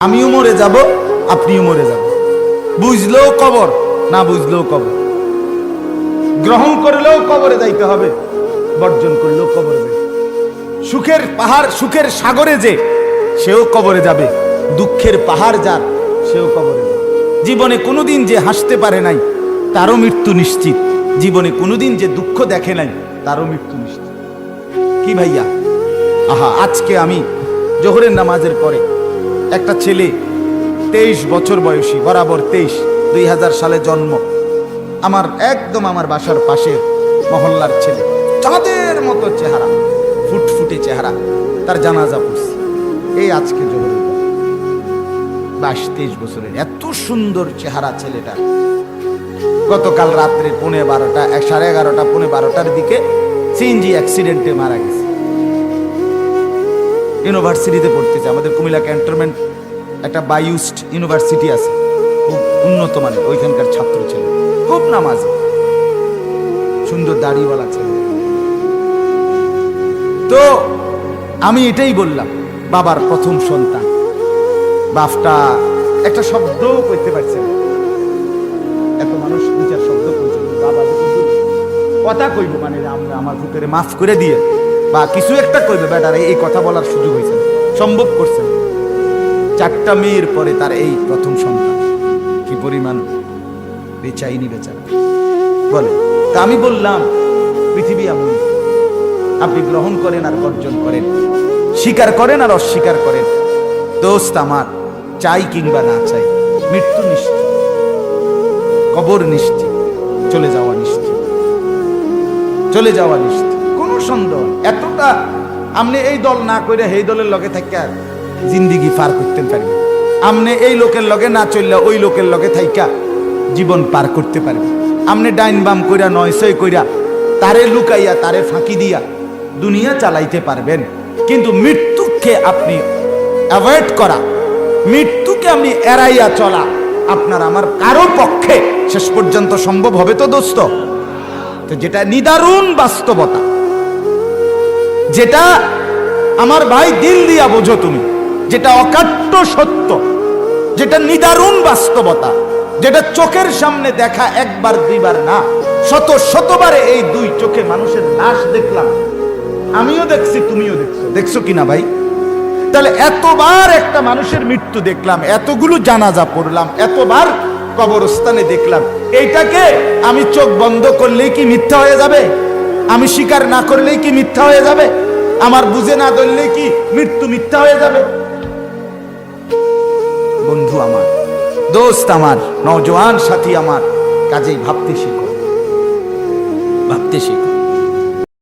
আমিও মরে যাব, আপনিও মরে যাব। বুঝলেও কবর, না বুঝলেও কবর। গ্রহণ করলেও কবরে যাইতে হবে, বর্জন করলেও কবরে হবে। সুখের পাহাড়, সুখের সাগরে যে, সেও কবরে যাবে। দুঃখের পাহাড় যার, সেও কবরে যাবে। জীবনে কোনোদিন যে হাসতে পারে নাই, তারও মৃত্যু নিশ্চিত। জীবনে কোনোদিন যে দুঃখ দেখে নাই, তারও মৃত্যু নিশ্চিত। কি ভাইয়া? আহা, আজকে আমি জোহরের নামাজের পরে একটা ছেলে, তেইশ বছর বয়সী, বরাবর তেইশ দুই হাজার সালে জন্ম। আমার, একদম আমার বাসার পাশের মহল্লার ছেলে। চাঁদের মতো চেহারা, ফুটফুটে চেহারা, তার জানাজা পড়ছে। এই আজকে জোহরের। বাইশ, তেইশ বছরের এত সুন্দর চেহারা ছেলেটা। গতকাল রাত্রে পৌনে বারোটা সাড়ে এগারোটা, পৌনে বারোটার দিকে সিএনজি অ্যাক্সিডেন্টে মারা গেছে। ইউনিভার্সিটিতে পড়তেছে আমাদের কুমিল্লা ক্যান্টনমেন্ট একটা বায়ুস্ট ইউনিভার্সিটি আছে। খুব উন্নত মানের, ওইখানকার ছাত্র ছেলে। খুব নামাজি। সুন্দর দাড়িওয়ালা ছেলে। তো আমি এটাই বললাম, বাবার প্রথম সন্তান। বাপটা একটা শব্দও করতে পারছে এত মানুষ দু চার শব্দ কইছে বাবা কথা কইব মানে আমরা আমার ভিতরে মাফ করে দিয়ে বা কিছু একটা কইবে বেটার এই কথা বলার সুযোগ হয়েছে। সম্ভব করছে চারটা মেয়ের পরে তার এই প্রথম সন্তান। কি পরিমাণ বেচাইনি বেচারা। বলে, তা আমি বললাম, পৃথিবী এমন। আপনি গ্রহণ করেন আর বর্জন করেন। স্বীকার করেন আর অস্বীকার করেন। দোস্ত আমার, চাই কিংবা না চাই, মৃত্যু নিশ্চিত। কবর নিশ্চিত। চলে যাওয়া নিশ্চিত। চলে যাওয়া নিশ্চিত। নেই। এতটা আপনি এই দল না করে এই দলের লগে থাকা জিন্দিগি পার করতে পারবেন আপনি এই লোকের লগে না চললে ওই লোকের লগে থাইকা জীবন পার করতে পারবেন আপনি ডাইন বাম কইরা নয়সই কইরা, তারে লুকাইয়া, তারে ফাঁকি দিয়া দুনিয়া চালাইতে পারবেন। কিন্তু মৃত্যুকে আপনি অ্যাভয়েড করা, মৃত্যুকে আপনি এড়াইয়া চলা আপনার আমার কারও পক্ষে শেষ পর্যন্ত সম্ভব হবে তো দোস্ত? যেটা নিদারুণ বাস্তবতা। যেটা আমার ভাই দিল দিয়া বোঝো তুমি। যেটা অকাট্য সত্য, যেটা নিদারুণ বাস্তবতা, যেটা চোখের সামনে দেখা একবার দুইবার না, শত শতবারে এই দুই চোখে মানুষের লাশ দেখলাম। আমিও দেখছি, তুমিও দেখছ। দেখছ কিনা ভাই? তাহলে এতবার একটা মানুষের মৃত্যু দেখলাম, এতগুলো জানাজা পড়লাম, এতবার কবরস্থানে দেখলাম। এইটাকে আমি চোখ বন্ধ করলেই কি মিথ্যা হয়ে যাবে? আমি স্বীকার না করলেই কি মিথ্যা হয়ে যাবে? আমার বুঝে না ধরলে কি মৃত্যু মিথ্যা হয়ে যাবে? বন্ধু আমার, দোস্ত আমার নজওয়ান সাথী আমার, কাজেই ভাবতে শিখো। ভাবতে শিখো।